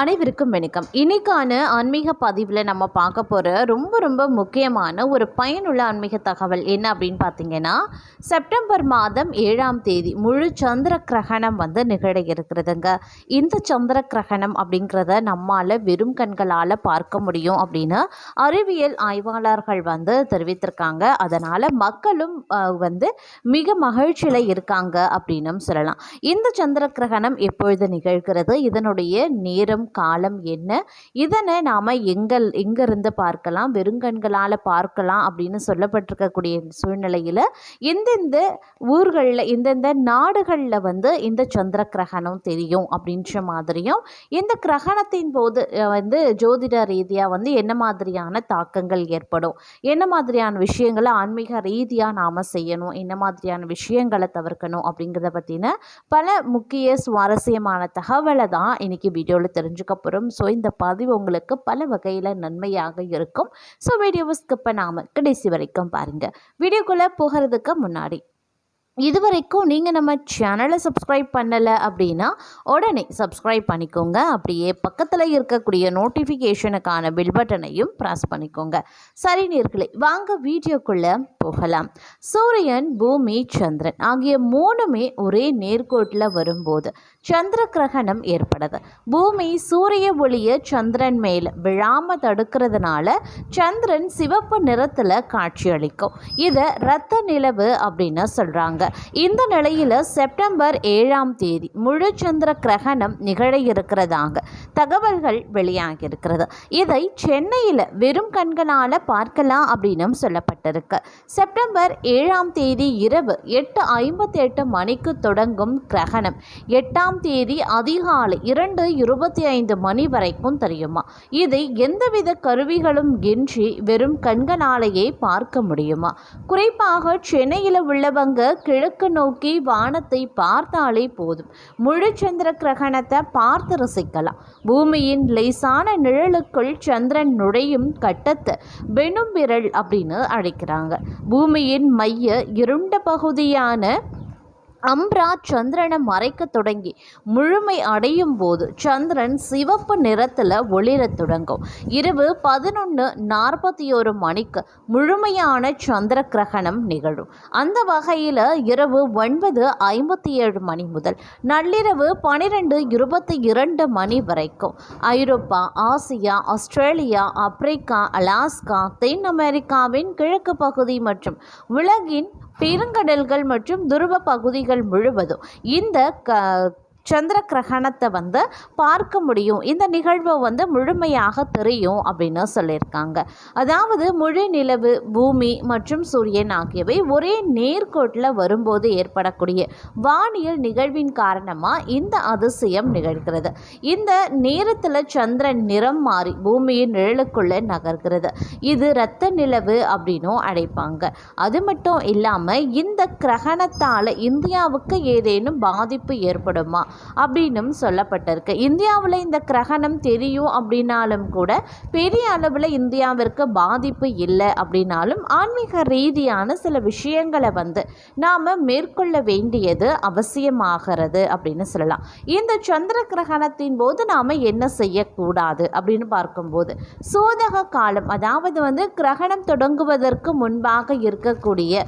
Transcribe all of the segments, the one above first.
அனைவருக்கும் வணக்கம். இன்னைக்கான ஆன்மீக பதிவில் நம்ம பார்க்க போகிற ரொம்ப ரொம்ப முக்கியமான ஒரு பயனுள்ள ஆன்மீக தகவல் என்ன அப்படின்னு பார்த்தீங்கன்னா செப்டம்பர் மாதம் ஏழாம் தேதி முழு சந்திர கிரகணம் வந்து நிகழ இருக்கிறதுங்க. இந்த சந்திர கிரகணம் அப்படிங்கிறத நம்மால் வெறும் கண்களால் பார்க்க முடியும் அப்படின்னு அறிவியல் ஆய்வாளர்கள் வந்து தெரிவித்திருக்காங்க. அதனால் மக்களும் வந்து மிக மகிழ்ச்சியில் இருக்காங்க அப்படின்னும் சொல்லலாம். இந்த சந்திர கிரகணம் எப்பொழுது நிகழ்கிறது? இதனுடைய நேரம் காலம் என்ன? இதனை நாம் எங்கள் எங்கேருந்து பார்க்கலாம்? வெறுங்கண்களால் பார்க்கலாம் அப்படின்னு சொல்லப்பட்டிருக்கக்கூடிய சூழ்நிலையில் எந்தெந்த ஊர்களில் எந்தெந்த நாடுகளில் வந்து இந்த சந்திர கிரகணம் தெரியும் அப்படின்ற மாதிரியும் இந்த கிரகணத்தின் போது வந்து ஜோதிட ரீதியாக வந்து என்ன மாதிரியான தாக்கங்கள் ஏற்படும்? என்ன மாதிரியான விஷயங்களை ஆன்மீக ரீதியாக நாம் செய்யணும்? என்ன மாதிரியான விஷயங்களை தவிர்க்கணும் அப்படிங்கிறத பற்றின பல முக்கிய சுவாரஸ்யமான தகவலை தான் இன்றைக்கி வீடியோவில் தெரிஞ்சு தெரிஞ்சுக்கப்படும். ஸோ இந்த பதிவு உங்களுக்கு பல வகையில் நன்மையாக இருக்கும். ஸோ வீடியோவை ஸ்கிப் பண்ணாமல் கடைசி வரைக்கும் பாருங்கள் வீடியோக்குள்ளே போகிறதுக்கு முன்னாடி இது வரைக்கும் நீங்கள் நம்ம சேனலை சப்ஸ்கிரைப் பண்ணலை அப்படின்னா உடனே சப்ஸ்கிரைப் பண்ணிக்கோங்க. அப்படியே பக்கத்தில் இருக்கக்கூடிய நோட்டிஃபிகேஷனுக்கான பில் பட்டனையும் ப்ரெஸ் பண்ணிக்கோங்க. சரி நேர்களை வாங்க வீடியோக்குள்ளே போகலாம். சூரியன் பூமி சந்திரன் ஆகிய மூணுமே ஒரே நேர்கோட்டில் வரும்போது சந்திர கிரகணம் ஏற்படுது. பூமி சூரிய ஒளியை சந்திரன் மேல் விழாமல் தடுக்கிறதுனால சந்திரன் சிவப்பு நிறத்தில் காட்சியளிக்கும். இதை இரத்த நிலவு அப்படின்னு சொல்கிறாங்க இந்த நிலையில் செப்டம்பர் ஏழாம் தேதி முழு சந்திர கிரகணம் நிகழ இருக்கிறதாக தகவல்கள் வெளியாகியிருக்கிறது. இதை சென்னையில் வெறும் கண்களால் பார்க்கலாம் அப்படின்னும் சொல்லப்பட்டிருக்கு. செப்டம்பர் ஏழாம் தேதி இரவு எட்டு ஐம்பத்தி எட்டு மணிக்கு தொடங்கும் கிரகணம். எட்டாம் தேதி அதிகாலை இரண்டு இருபத்தி ஐந்து மணி வரைக்கும் தெரியுமா? இதை எந்தவித கருவிகளும் இன்றி வெறும் கண்களாலேயே பார்க்க முடியுமா? குறிப்பாக சென்னையில் உள்ளவங்க கிழக்கு நோக்கி வானத்தை பார்த்தாலே போதும். முழு சந்திர கிரகணத்தை பார்த்து ரசிக்கலாம். பூமியின் லேசான நிழலுக்குள் சந்திரன் நுழையும் கட்டத்தை வெணும் விரல் அப்படின்னு அழைக்கிறாங்க. பூமியின் மைய இருண்ட பகுதியான அம்ரா சந்திரனை மறைக்க தொடங்கி முழுமை அடையும் போது சந்திரன் சிவப்பு நிறத்தில் ஒளிரத் தொடங்கும். இரவு பதினொன்று நாற்பத்தி ஒரு மணிக்கு முழுமையான சந்திர கிரகணம் நிகழும். அந்த வகையில் இரவு ஒன்பது ஐம்பத்தி ஏழு மணி முதல் நள்ளிரவு பனிரெண்டு இருபத்தி இரண்டு மணி வரைக்கும். ஐரோப்பா ஆசியா ஆஸ்திரேலியா ஆப்பிரிக்கா அலாஸ்கா தென் அமெரிக்காவின் கிழக்கு பகுதி மற்றும் உலகின் பெருங்கடல்கள் மற்றும் துருவ பகுதிகள் முழுவதும் இந்த க சந்திர கிரகணத்தை வந்து பார்க்க முடியும். இந்த நிகழ்வை வந்து முழுமையாக தெரியும் அப்படின்னு சொல்லியிருக்காங்க. அதாவது முழு நிலவு பூமி மற்றும் சூரியன் ஆகியவை ஒரே நேர்கோட்டில் வரும்போது ஏற்படக்கூடிய வானியல் நிகழ்வின் காரணமாக இந்த அதிசயம் நிகழ்கிறது. இந்த நேரத்தில் சந்திரன் நிறம் மாறி பூமியின் நிழலுக்குள்ளே நகர்கிறது. இது இரத்த நிலவு அப்படின்னும் அழைப்பாங்க. அது மட்டும் இல்லாமல் இந்த கிரகணத்தால் இந்தியாவுக்கு ஏதேனும் பாதிப்பு ஏற்படுமா? அப்படின்னும் சொல்லப்பட்டிருக்கு. இந்தியாவில் இந்த கிரகணம் தெரியும் அப்படின்னாலும் கூட பெரிய அளவில் இந்தியாவிற்கு பாதிப்பு இல்லை அப்படின்னாலும் ஆன்மீக ரீதியான சில விஷயங்களை வந்து நாம் மேற்கொள்ள வேண்டியது அவசியமாகிறது அப்படின்னு சொல்லலாம். இந்த சந்திர கிரகணத்தின் போது நாம் என்ன செய்யக்கூடாது அப்படின்னு பார்க்கும்போது சோதக காலம் அதாவது வந்து கிரகணம் தொடங்குவதற்கு முன்பாக இருக்கக்கூடிய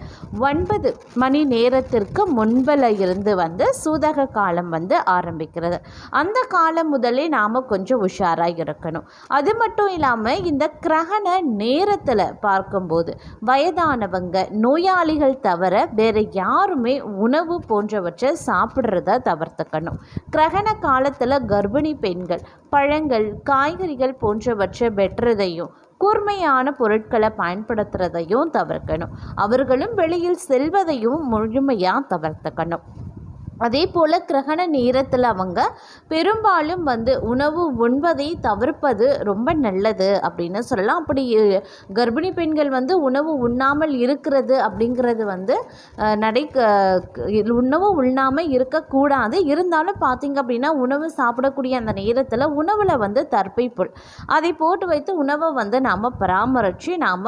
ஒன்பது மணி நேரத்திற்கு முன்பில் இருந்து வந்து சூதக காலம் வந்து ஆரம்பிக்கிறது. அந்த காலம் முதலே நாம் கொஞ்சம் உஷாராக இருக்கணும். அது மட்டும் இல்லாமல் இந்த கிரகண நேரத்தில் பார்க்கும்போது வயதானவங்க நோயாளிகள் தவிர வேறு யாருமே உணவு போன்றவற்றை சாப்பிட்றத தவிர்த்துக்கணும். கிரகண காலத்தில் கர்ப்பிணி பெண்கள் பழங்கள் காய்கறிகள் போன்றவற்றை வெட்டுறதையும் கூர்மையான பொருட்களை பயன்படுத்துறதையும் தவிர்க்கணும். அவர்களும் வெளியில் செல்வதையும் முழுமையாக தவிர்த்துக்கணும். அதே போல் கிரகண நேரத்தில் அவங்க பெரும்பாலும் வந்து உணவு உண்பதை தவிர்ப்பது ரொம்ப நல்லது அப்படின்னு சொல்லலாம். அப்படி கர்ப்பிணி பெண்கள் வந்து உணவு உண்ணாமல் இருக்கிறது அப்படிங்கிறது வந்து நடை உணவு உண்ணாமல் இருக்கக்கூடாது. இருந்தாலும் பார்த்திங்க அப்படின்னா உணவு சாப்பிடக்கூடிய அந்த நேரத்தில் உணவில் வந்து தற்பைப்புல் அதை போட்டு வைத்து உணவை வந்து நாம் பராமரித்து நாம்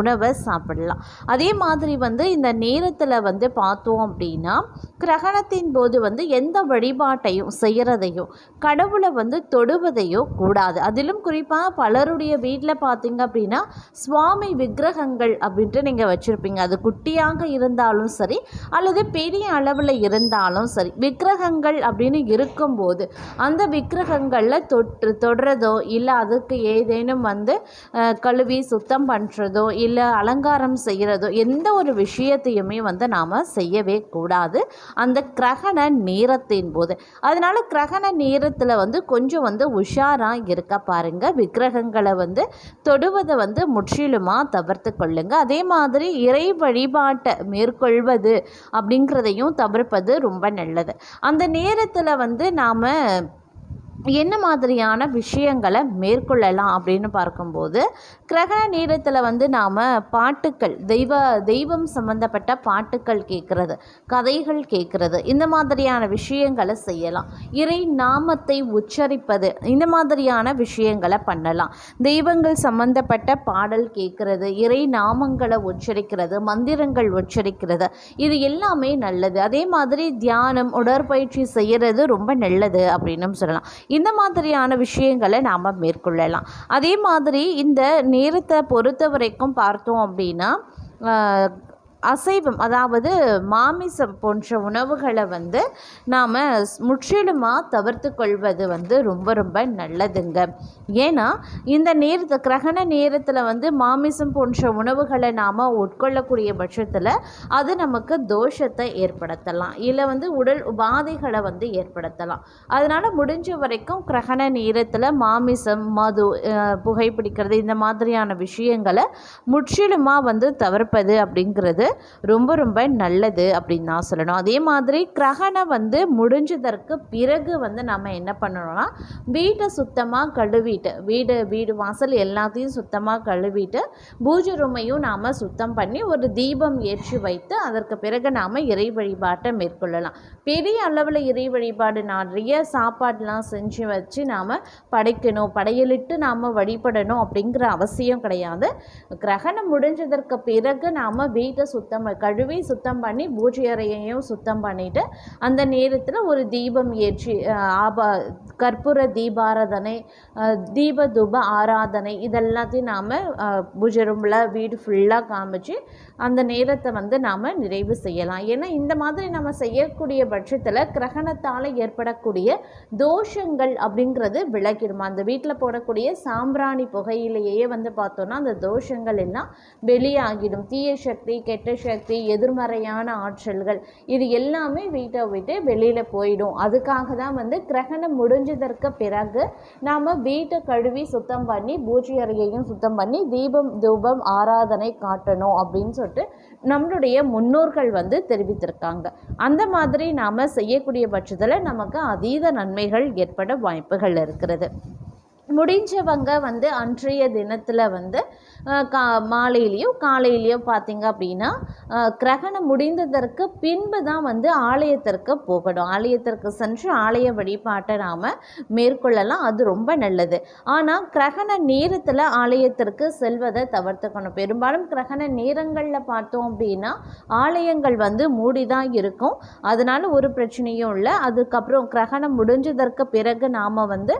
உணவை சாப்பிடலாம். அதே மாதிரி வந்து இந்த நேரத்தில் வந்து பார்த்தோம் அப்படின்னா கிரகணத்தின் பூஜையின் போது வந்து எந்த வழிபாட்டையும் செய்கிறதையும் கடவுளை வந்து தொடுவதையோ கூடாது. அதிலும் குறிப்பாக பலருடைய வீட்டில் பார்த்தீங்க அப்படின்னா சுவாமி விக்கிரகங்கள் அப்படின்ட்டு நீங்கள் வச்சுருப்பீங்க. அது குட்டியாக இருந்தாலும் சரி அல்லது பெரிய அளவில் இருந்தாலும் சரி விக்கிரகங்கள் அப்படின்னு இருக்கும்போது அந்த விக்கிரகங்களில் தொற்று தொடுறதோ இல்லை அதுக்கு ஏதேனும் வந்து கழுவி சுத்தம் பண்ணுறதோ இல்லை அலங்காரம் செய்கிறதோ எந்த ஒரு விஷயத்தையுமே வந்து நாம் செய்யவே கூடாது. அந்த கிரகண நேரத்தின் போது. அதனால் கிரகண நேரத்தில் வந்து கொஞ்சம் வந்து உஷாராக இருக்க பாருங்கள் விக்கிரகங்களை வந்து தொடுவதை வந்து முற்றிலுமாக தவிர்த்து கொள்ளுங்கள் அதே மாதிரி இறை வழிபாட்டை மேற்கொள்வது அப்படிங்கிறதையும் தவிர்ப்பது ரொம்ப நல்லது. அந்த நேரத்தில் வந்து நாம் என்ன மாதிரியான விஷயங்களை மேற்கொள்ளலாம் அப்படின்னு பார்க்கும்போது கிரகண நேரத்தில் வந்து நாம் பாட்டுக்கள் தெய்வ தெய்வம் சம்மந்தப்பட்ட பாட்டுக்கள் கேட்குறது கதைகள் கேட்குறது இந்த மாதிரியான விஷயங்களை செய்யலாம். இறை நாமத்தை உச்சரிப்பது இந்த மாதிரியான விஷயங்களை பண்ணலாம். தெய்வங்கள் சம்மந்தப்பட்ட பாடல் கேட்குறது இறை நாமங்களை உச்சரிக்கிறது மந்திரங்கள் உச்சரிக்கிறது இது எல்லாமே நல்லது. அதே மாதிரி தியானம் உடற்பயிற்சி செய்கிறது ரொம்ப நல்லது அப்படின்னு சொல்லலாம். இந்த மாதிரியான விஷயங்களை நாம் மேற்கொள்ளலாம். அதே மாதிரி இந்த நேரத்தை பொறுத்த வரைக்கும் பார்த்தோம் அப்படின்னா அசைவம் அதாவது மாமிசம் போன்ற உணவுகளை வந்து நாம் முற்றிலுமாக தவிர்த்து கொள்வது வந்து ரொம்ப ரொம்ப நல்லதுங்க. ஏன்னா இந்த நேரத்தை கிரகண நேரத்தில் வந்து மாமிசம் போன்ற உணவுகளை நாம் உட்கொள்ளக்கூடிய பட்சத்தில் அது நமக்கு தோஷத்தை ஏற்படுத்தலாம். இல்லை வந்து உடல் உபாதைகளை வந்து ஏற்படுத்தலாம். அதனால் முடிஞ்ச வரைக்கும் கிரகண நேரத்தில் மாமிசம் மது புகைப்பிடிக்கிறது இந்த மாதிரியான விஷயங்களை முற்றிலுமாக வந்து தவிர்ப்பது அப்படிங்கிறது ரொம்ப ரொம்ப நல்லது அப்படின்னு நான் சொல்லணும். அதே மாதிரி கிரகணம் வந்து முடிஞ்சதற்கு பிறகு வந்து நம்ம என்ன பண்ணணும்னா வீட்டை சுத்தமாக கழுவிட்டு வீடு வீடு வாசல் எல்லாத்தையும் சுத்தமாக கழுவிட்டு பூஜை ரூமையும் நாம் சுத்தம் பண்ணி ஒரு தீபம் ஏற்றி வைத்து அதற்கு பிறகு நாம் இறை வழிபாட்டை மேற்கொள்ளலாம். பெரிய அளவில் இறை வழிபாடு நிறைய சாப்பாடெலாம் செஞ்சு வச்சு நாம் படைக்கணும் படையலிட்டு நாம் வழிபடணும் அப்படிங்கிற அவசியம் கிடையாது. கிரகணம் முடிஞ்சதற்கு பிறகு நாம் வீட்டை சுத்தம் கழுவி சுத்தம் பண்ணி பூஜை அறையையும் சுத்தம் பண்ணிட்டு அந்த நேரத்தில் ஒரு தீபம் ஏற்றி ஆபா கற்பூர தீபாராதனை தீப தூப ஆராதனை இதெல்லாத்தையும் நாம் பூஜை ரூமில் வீடு ஃபுல்லாக காமிச்சு அந்த நேரத்தை வந்து நாம் நிறைவு செய்யலாம். ஏன்னா இந்த மாதிரி நம்ம செய்யக்கூடிய பட்சத்தில் கிரகணத்தால் ஏற்படக்கூடிய தோஷங்கள் அப்படிங்கிறது விளக்கிடுமா அந்த வீட்டில் போடக்கூடிய சாம்பிராணி புகையிலேயே வந்து பார்த்தோன்னா அந்த தோஷங்கள் எல்லாம் வெளியாகிடும். தீய சக்தி கெட்ட சக்தி எதிர்மறையான ஆற்றல்கள் இது எல்லாமே வீட்டை விட்டு வெளியில் போயிடும். அதுக்காக தான் வந்து கிரகணம் முடிஞ்சதற்கு பிறகு நாம் வீட்டை கழுவி சுத்தம் பண்ணி பூஜை அறையையும் சுத்தம் பண்ணி தீபம் தூபம் ஆராதனை காட்டணும் அப்படின்னு சொல்லிட்டு நம்மளுடைய முன்னோர்கள் வந்து தெரிவித்திருக்காங்க. அந்த மாதிரி நாம் செய்யக்கூடிய பட்சத்தில் நமக்கு அதீத நன்மைகள் ஏற்பட வாய்ப்புகள் இருக்கிறது. முடிஞ்சவங்க வந்து அன்றைய தினத்தில் வந்து கா மாலையிலையோ காலையிலையோ பார்த்தீங்க அப்படின்னா கிரகணம் முடிந்ததற்கு பின்பு தான் வந்து ஆலயத்திற்கு போகணும். ஆலயத்திற்கு சென்று ஆலய வழிபாட்டை நாம் மேற்கொள்ளலாம். அது ரொம்ப நல்லது. ஆனால் கிரகண நேரத்தில் ஆலயத்திற்கு செல்வதை தவிர்த்துக்கணும். பெரும்பாலும் கிரகண நேரங்களில் பார்த்தோம் அப்படின்னா ஆலயங்கள் வந்து மூடி தான் இருக்கும். அதனால் ஒரு பிரச்சனையும் இல்லை. அதுக்கப்புறம் கிரகணம் முடிஞ்சதற்கு பிறகு நாம் வந்து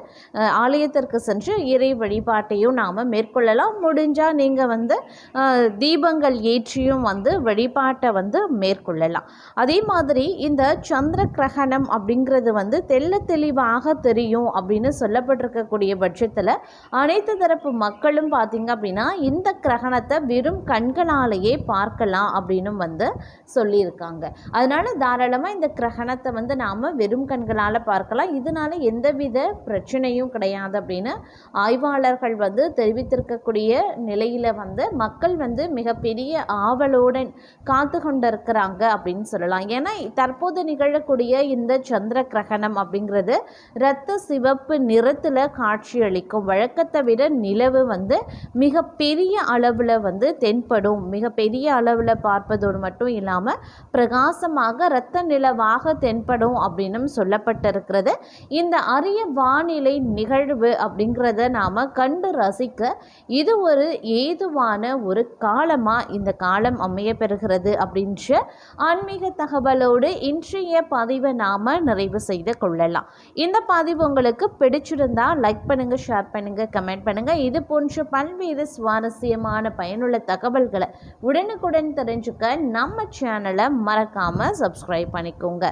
ஆலயத்திற்கு ஆலயத்திற்கு சென்று இறை வழிபாட்டையும் நாம் மேற்கொள்ளலாம். முடிஞ்சால் நீங்கள் வந்து தீபங்கள் ஏற்றியும் வந்து வழிபாட்டை வந்து மேற்கொள்ளலாம். அதே மாதிரி இந்த சந்திர கிரகணம் அப்படிங்கிறது வந்து தெள்ள தெளிவாக தெரியும் அப்படின்னு சொல்லப்பட்டிருக்கக்கூடிய பட்சத்தில் அனைத்து தரப்பு மக்களும் பார்த்தீங்க அப்படின்னா இந்த கிரகணத்தை வெறும் கண்களாலேயே பார்க்கலாம் அப்படின்னு வந்து சொல்லியிருக்காங்க. அதனால் தாராளமாக இந்த கிரகணத்தை வந்து நாம் வெறும் கண்களால் பார்க்கலாம். இதனால் எந்தவித பிரச்சனையும் கிடையாது அப்படின்னு ஆய்வாளர்கள் வந்து தெரிவித்திருக்கக்கூடிய நிலையில் வந்து மக்கள் வந்து மிகப்பெரிய ஆவலோடு காத்து கொண்டிருக்கிறாங்க அப்படின்னு சொல்லலாம். ஏன்னா தற்போது நிகழக்கூடிய இந்த சந்திர கிரகணம் அப்படிங்கிறது இரத்த சிவப்பு நிறத்தில் காட்சியளிக்கும் வழக்கத்தை விட நிலவு வந்து மிகப்பெரிய அளவில் வந்து தென்படும். மிகப்பெரிய அளவில் பார்ப்பதோடு மட்டும் இல்லாமல் பிரகாசமாக இரத்த நிலவாக தென்படும் அப்படின்னும் சொல்லப்பட்டிருக்கிறது. இந்த அரிய வானிலை நிகழ்வு அப்படிங்கிறத நாம் கண்டு ரசிக்க இது ஒரு ஏதுவான ஒரு காலமாக இந்த காலம் அமைய பெறுகிறது அப்படின்ற ஆன்மீக தகவலோடு இன்றைய பதிவை நாம் நிறைவு செய்து கொள்ளலாம். இந்த பதிவு உங்களுக்கு பிடிச்சிருந்தா லைக் பண்ணுங்கள் ஷேர் பண்ணுங்கள் கமெண்ட் பண்ணுங்கள் இது போன்ற பல்வேறு சுவாரஸ்யமான பயனுள்ள தகவல்களை உடனுக்குடன் தெரிஞ்சுக்க நம்ம சேனலை மறக்காமல் சப்ஸ்கிரைப் பண்ணிக்கோங்க.